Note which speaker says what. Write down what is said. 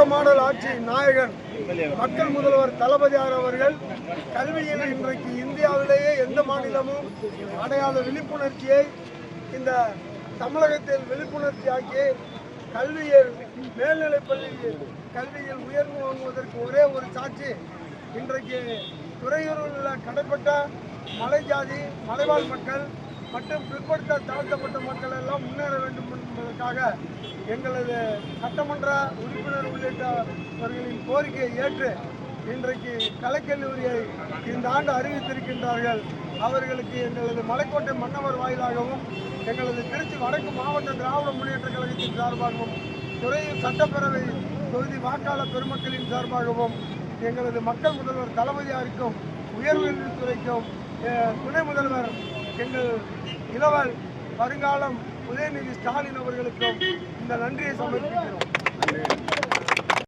Speaker 1: திராவிட model ஆட்சி நாயகன் மக்கள் முதல்வர் தளபதியார் அவர்கள் கல்வியில் இன்றைக்கு இந்தியாவிலேயே எந்த மாநிலமும் அடையாத விழிப்புணர்ச்சியை இந்த தமிழகத்தில் விழிப்புணர்ச்சியாக்கி கல்வியில் மேல்நிலைப்பள்ளி கல்வியில் உயர்வு வாங்குவதற்கு ஒரே ஒரு சாட்சி. இன்றைக்கு துறையூரில் உள்ள கடைப்பட்ட மலை ஜாதி மலைவாழ் மக்கள் மற்றும் பிற்படுத்த தாழ்த்தப்பட்ட மக்கள் எல்லாம் முன்னேற வேண்டும் என்பதற்காக எங்களது சட்டமன்ற உறுப்பினர் உள்ளிட்டவர்களின் கோரிக்கையை ஏற்று இன்றைக்கு கலைக்கல்லூரியை இந்த ஆண்டு அறிவித்திருக்கின்றார்கள். அவர்களுக்கு எங்களது மலைக்கோட்டை மன்னவர் வாயிலாகவும் எங்களது திருச்சி வடக்கு மாவட்ட திராவிட முன்னேற்ற கழகத்தின் சார்பாகவும் துறை சட்டப்பேரவை தொகுதி வாக்காளர் பெருமக்களின் சார்பாகவும் எங்களது மக்கள் முதல்வர் தளபதியாருக்கும் உயர்கல்வித்துறைக்கும் துணை முதல்வர் எங்கள் இளவல் வருங்காலம் உதயநிதி ஸ்டாலின் அவர்களுக்கும் இந்த நன்றியை சமர்ப்பிக்கிறோம்.